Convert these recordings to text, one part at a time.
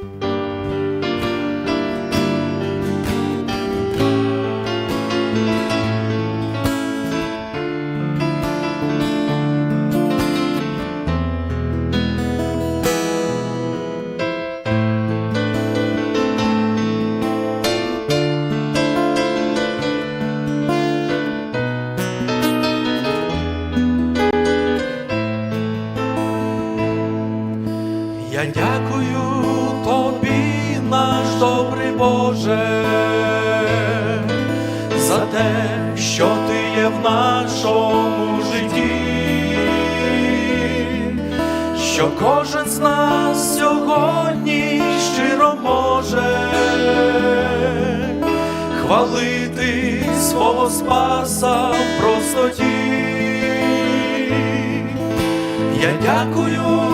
Я що ти є в нашому житті, що кожен з нас сьогодні щиро може хвалити свого Спаса в простоті. Я дякую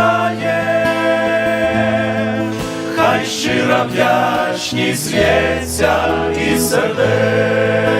врожай хай щира вдячність лється і сердець.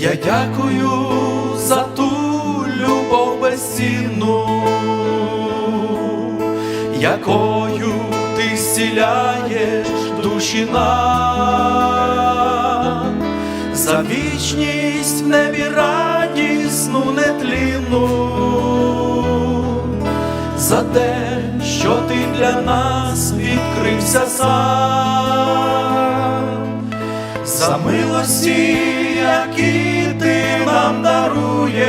Я дякую за ту любов безцінну, якою ти зціляєш душі нам, за вічність в небі радісну, нетлінну, за те, що ти для нас відкрився сам. За милості, які ти нам даруєш,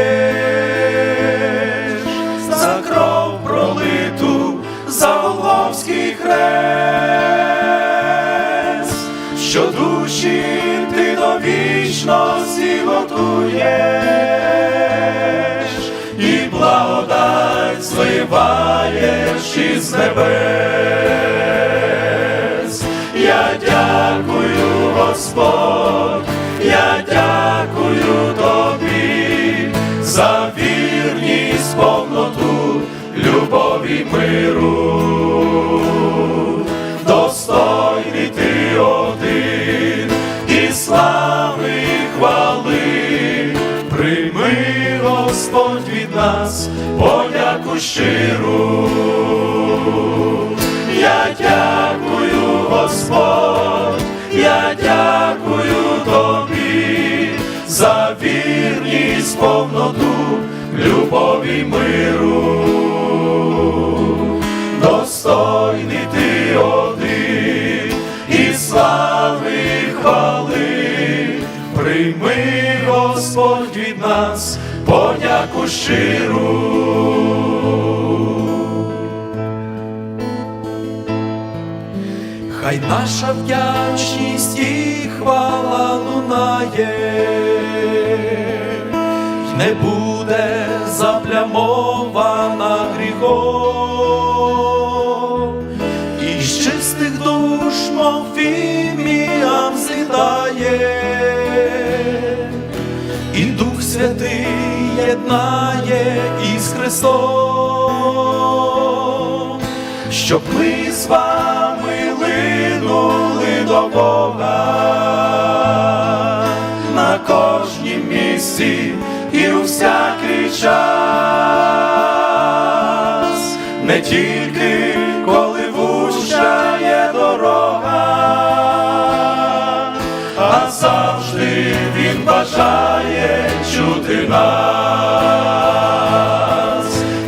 за кров пролиту, за Голговський хрест, що душі ти до вічності готуєш, і благодать зливаєш із небес. Я дякую, Господь, я дякую тобі за вірність, повноту, любові, миру. Достойний ти один і слави і хвали, прийми, Господь, від нас подяку щиру. Вірність, повноту, любові, миру. Достойний ти один і слави хвали, прийми, Господь, від нас подяку щиру. Хай наша вдячність і хвала не буде заплямована гріхом, і з чистих душ, мов фіміям злітає, і Дух Святий єднає із Христом, щоб ми з вами линули до Бога і у всякий час. не тільки коли вущає дорога, а завжди він бажає чути нас.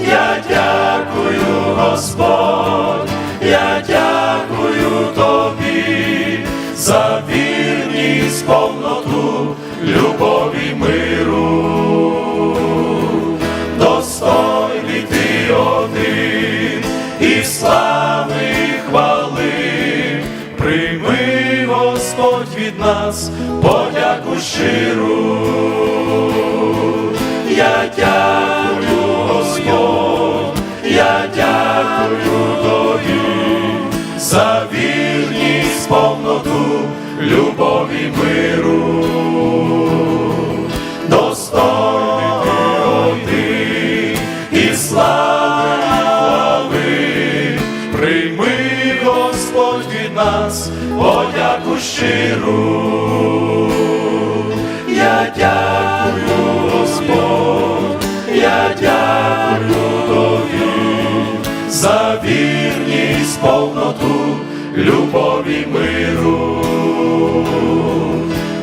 Я дякую, Господь, я дякую тобі за вірність, повноту, любові подяку щиру. Я дякую, Господь, я дякую тобі за вірність, повноту, любові миру. Достойний ти і слави прийми, Господь, від нас подяку щиру. Я дякую, Господь, я дякую тобі за вірність, повноту, любові миру.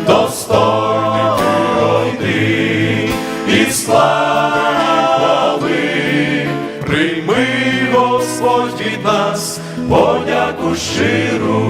Достойний ти і слави і прийми, Господь, від нас подяку щиру.